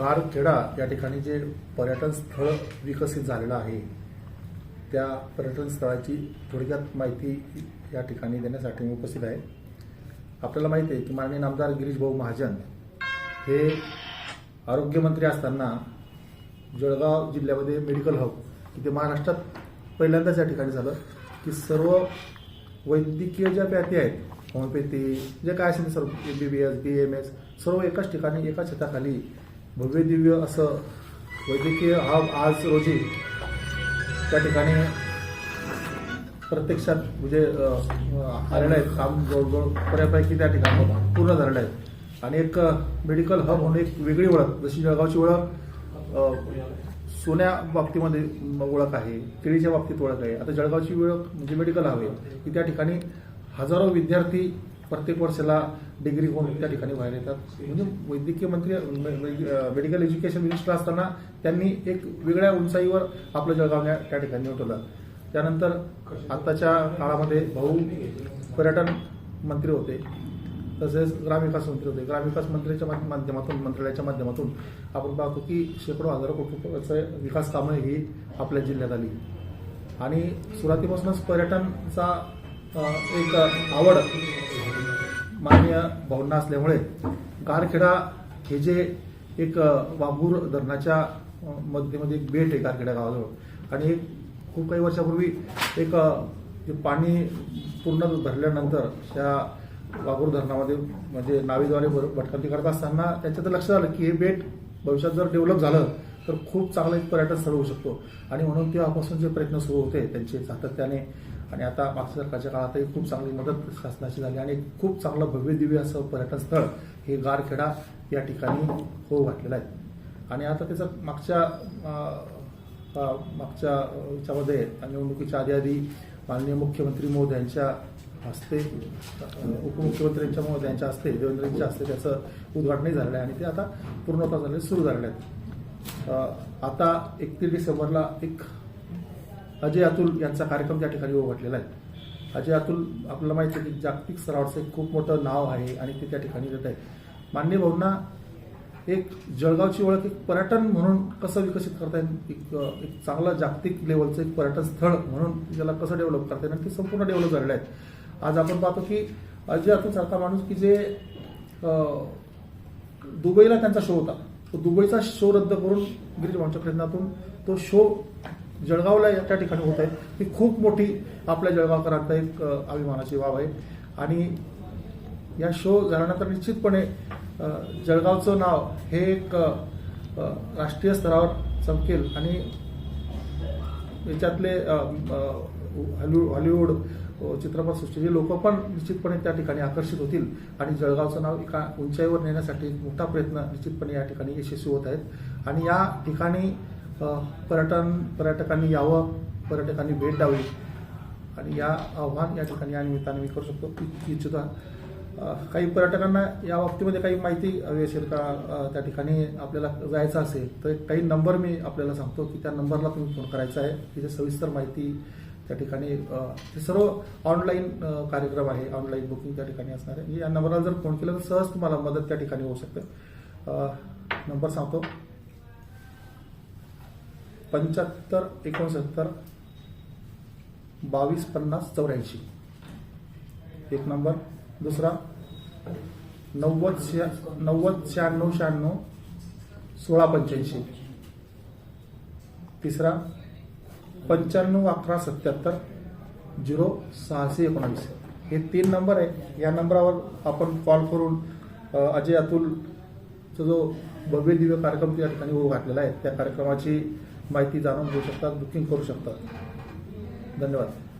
गारखेडा या ठिकाणी जे पर्यटन स्थळ विकसित झालेलं आहे त्या पर्यटन स्थळाची थोडक्यात माहिती या ठिकाणी देण्यासाठी मी उपस्थित आहे. आपल्याला माहिती आहे की माननीय आमदार गिरीश भाऊ महाजन हे आरोग्यमंत्री असताना जळगाव जिल्ह्यामध्ये मेडिकल हब इथे महाराष्ट्रात पहिल्यांदाच या ठिकाणी झालं की सर्व वैद्यकीय ज्या पॅथी आहेत होमिओपॅथी जे काय असेल सर्व M B B S B M S सर्व एकाच ठिकाणी एकाच छताखाली भव्य दिव्य असं वैद्यकीय हब आज रोजी त्या ठिकाणी प्रत्यक्षात म्हणजे आलेलं आहे. काम जवळजवळ बऱ्यापैकी त्या ठिकाणी पूर्ण झालेलं आहे. आणि एक मेडिकल हब म्हणून एक वेगळी ओळख जशी जळगावची ओळख सोन्या बाबतीमध्ये ओळख आहे केळीच्या बाबतीत ओळख आहे. आता जळगावची ओळख म्हणजे मेडिकल हब आहे. की त्या ठिकाणी हजारो विद्यार्थी प्रत्येक वर्षाला डिग्री होऊन त्या ठिकाणी बाहेर येतात. म्हणजे वैद्यकीय मंत्री मेडिकल एज्युकेशन मिनिस्टर असताना त्यांनी एक वेगळ्या उंचाईवर आपलं जळगाव त्या ठिकाणी उठवलं त्यानंतर आत्ताच्या काळामध्ये भाऊ पर्यटन मंत्री होते. तसेच ग्रामविकास मंत्री होते. ग्रामविकास मंत्र्याच्या माध्यमातून मंत्रालयाच्या माध्यमातून आपण पाहतो की शेकडो हजारो कोटी रुपयाचं विकास कामं ही आपल्या जिल्ह्यात आली. आणि सुरुवातीपासूनच पर्यटनचा एक आवड माननीय भावना असल्यामुळे गारखेडा हे जे एक वाघूर धरणाच्या मध्येमध्ये एक बेट आहे गारखेडा गावाजवळ. आणि एक खूप काही वर्षापूर्वी एक पाणी पूर्ण भरल्यानंतर त्या वाघूर धरणामध्ये म्हणजे नावीद्वारे भटकंती करत असताना त्याच्यात लक्ष लक्षात आलं की हे बेट भविष्यात जर डेव्हलप झालं तर खूप चांगलं एक पर्यटन स्थळ होऊ शकतो. आणि म्हणून तेव्हापासून जे प्रयत्न सुरू होते त्यांचे सातत्याने आणि आता मागच्या सरकारच्या काळातही खूप चांगली मदत शासनाची झाली आणि खूप चांगलं भव्य दिव्य असं पर्यटन स्थळ हे गारखेडा या ठिकाणी होऊ घातलेलं आहे. आणि आता त्याचं मागच्या मागच्या याच्यामध्ये निवडणुकीच्या आधी आधी माननीय मुख्यमंत्री महोदयांच्या हस्ते उपमुख्यमंत्र्यांच्या महोदयांच्या हस्ते देवेंद्रांच्या हस्ते त्याचं उद्घाटनही झालेलं आहे आणि ते आता पूर्णतः झालेलं सुरू झालेलं आहेत. आता एकतीस डिसेंबरला एक अजय अतुल यांचा कार्यक्रम त्या ठिकाणी उघडलेला आहे. अजय अतुल आपल्याला माहिती आहे की जागतिक स्तरावरचं एक खूप मोठं नाव आहे आणि ते त्या ठिकाणी येत आहे. मान्य भावना एक जळगावची ओळख एक पर्यटन म्हणून कसं विकसित करता येईल? एक एक चांगलं जागतिक लेवलचं एक पर्यटन स्थळ म्हणून त्याला कसं डेव्हलप करता येईल? आणि ते संपूर्ण डेव्हलप झालेलं आहे. आज आपण पाहतो की अजय अतुल सारखा माणूस की जे दुबईला त्यांचा शो होता. तो दुबईचा शो रद्द करून गिरीश भाऊंच्या प्रयत्नातून तो शो जळगावला या त्या ठिकाणी होत आहे ही खूप मोठी आपल्या जळगावकरांचा एक अभिमानाची बाब आहे. आणि या शो झाल्यानंतर निश्चितपणे जळगावचं नाव हे एक राष्ट्रीय स्तरावर चमकेल. आणि याच्यातले अ, हॉलिवूड चित्रपट अ, चित्रपटसृष्टीचे लोक पण निश्चितपणे त्या ठिकाणी आकर्षित होतील. आणि जळगावचं नाव एका उंचाईवर नेण्यासाठी मोठा प्रयत्न निश्चितपणे या ठिकाणी यशस्वी होत आहेत. आणि या ठिकाणी पर्यटन पर्यटकांनी यावं पर्यटकांनी भेट द्यावी. आणि या आव्हान या ठिकाणी या निमित्ताने मी करू शकतो. इ- काही पर्यटकांना या बाबतीमध्ये काही माहिती हवी असेल का? त्या ठिकाणी आपल्याला जायचं असेल तर काही नंबर मी आपल्याला सांगतो की त्या नंबरला तुम्ही फोन करायचा आहे. तिथे सविस्तर माहिती त्या ठिकाणी हे सर्व ऑनलाईन कार्यक्रम आहे. ऑनलाईन बुकिंग त्या ठिकाणी असणार आहे. या नंबरला जर फोन केला तर सहज तुम्हाला मदत त्या ठिकाणी होऊ शकते. नंबर सांगतो. पंच्याहत्तर एकोणसत्तर बावीस पन्नास चौऱ्याऐंशी. एक नंबर. दुसरा नव्वद शहा नव्वद शहाण्णव शहाण्णव सोळा पंच्याऐंशी. तिसरा पंच्याण्णव अकरा सत्याहत्तर झिरो सहाशे एकोणावीस. हे तीन नंबर आहे. या नंबरावर आपण कॉल करून अजय अतुलचा जो भव्य दिव्य कार्यक्रम त्या ठिकाणी होऊ घातलेला आहे त्या कार्यक्रमाची माहिती जाणून घेऊ शकतात बुकिंग करू शकतात. धन्यवाद.